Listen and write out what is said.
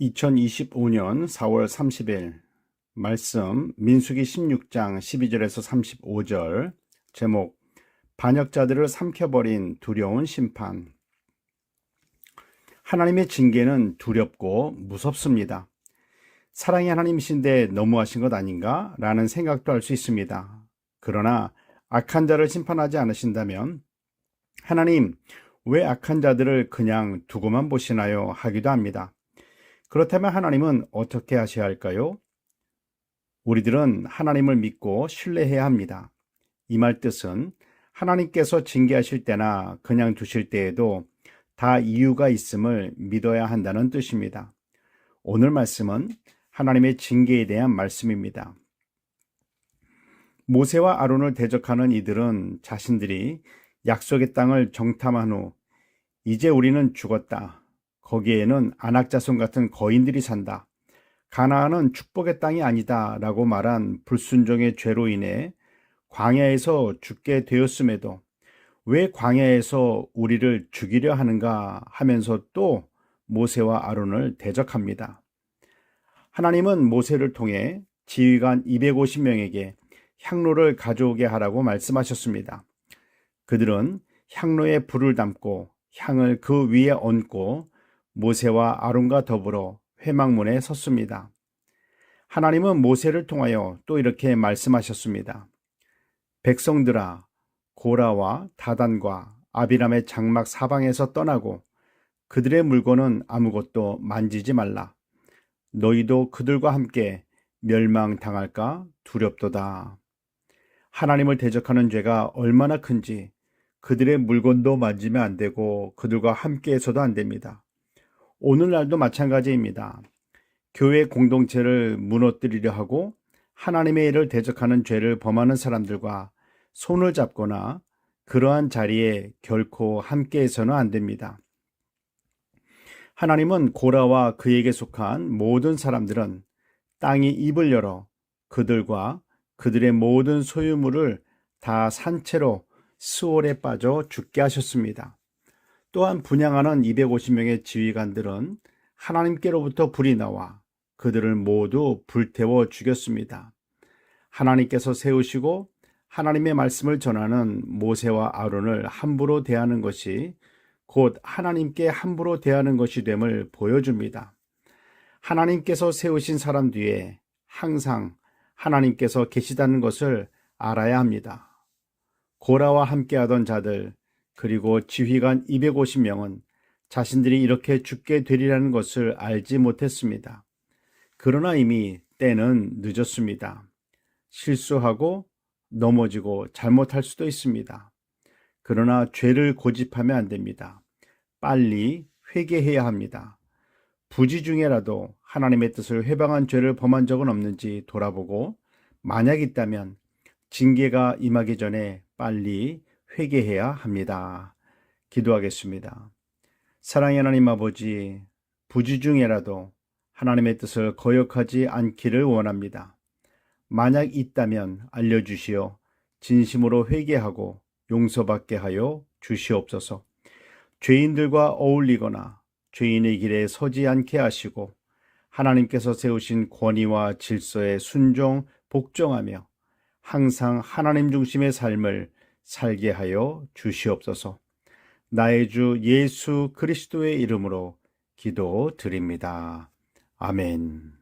2025년 4월 30일 말씀 민수기 16장 12절에서 35절 제목 반역자들을 삼켜버린 두려운 심판 하나님의 징계는 두렵고 무섭습니다. 사랑의 하나님이신데 너무하신 것 아닌가? 라는 생각도 할 수 있습니다. 그러나 악한 자를 심판하지 않으신다면 하나님 왜 악한 자들을 그냥 두고만 보시나요? 하기도 합니다. 그렇다면 하나님은 어떻게 하셔야 할까요? 우리들은 하나님을 믿고 신뢰해야 합니다. 이 말 뜻은 하나님께서 징계하실 때나 그냥 두실 때에도 다 이유가 있음을 믿어야 한다는 뜻입니다. 오늘 말씀은 하나님의 징계에 대한 말씀입니다. 모세와 아론을 대적하는 이들은 자신들이 약속의 땅을 정탐한 후 이제 우리는 죽었다. 거기에는 안악자손 같은 거인들이 산다. 가나안은 축복의 땅이 아니다. 라고 말한 불순종의 죄로 인해 광야에서 죽게 되었음에도 왜 광야에서 우리를 죽이려 하는가 하면서 또 모세와 아론을 대적합니다. 하나님은 모세를 통해 지휘관 250명에게 향로를 가져오게 하라고 말씀하셨습니다. 그들은 향로에 불을 담고 향을 그 위에 얹고 모세와 아론과 더불어 회막문에 섰습니다. 하나님은 모세를 통하여 또 이렇게 말씀하셨습니다. 백성들아, 고라와 다단과 아비람의 장막 사방에서 떠나고 그들의 물건은 아무것도 만지지 말라. 너희도 그들과 함께 멸망당할까 두렵도다. 하나님을 대적하는 죄가 얼마나 큰지 그들의 물건도 만지면 안 되고 그들과 함께해서도 안 됩니다. 오늘날도 마찬가지입니다. 교회 공동체를 무너뜨리려 하고 하나님의 일을 대적하는 죄를 범하는 사람들과 손을 잡거나 그러한 자리에 결코 함께해서는 안 됩니다. 하나님은 고라와 그에게 속한 모든 사람들은 땅이 입을 열어 그들과 그들의 모든 소유물을 다 산채로 스올에 빠져 죽게 하셨습니다. 또한 분양하는 250명의 지휘관들은 하나님께로부터 불이 나와 그들을 모두 불태워 죽였습니다. 하나님께서 세우시고 하나님의 말씀을 전하는 모세와 아론을 함부로 대하는 것이 곧 하나님께 함부로 대하는 것이 됨을 보여줍니다. 하나님께서 세우신 사람 뒤에 항상 하나님께서 계시다는 것을 알아야 합니다. 고라와 함께하던 자들, 그리고 지휘관 250명은 자신들이 이렇게 죽게 되리라는 것을 알지 못했습니다. 그러나 이미 때는 늦었습니다. 실수하고 넘어지고 잘못할 수도 있습니다. 그러나 죄를 고집하면 안 됩니다. 빨리 회개해야 합니다. 부지 중에라도 하나님의 뜻을 회방한 죄를 범한 적은 없는지 돌아보고 만약 있다면 징계가 임하기 전에 빨리 회개해야 합니다. 기도하겠습니다. 사랑의 하나님 아버지, 부지 중에라도 하나님의 뜻을 거역하지 않기를 원합니다. 만약 있다면 알려주시어 진심으로 회개하고 용서받게 하여 주시옵소서. 죄인들과 어울리거나 죄인의 길에 서지 않게 하시고 하나님께서 세우신 권위와 질서에 순종, 복종하며 항상 하나님 중심의 삶을 살게 하여 주시옵소서. 나의 주 예수 그리스도의 이름으로 기도 드립니다. 아멘.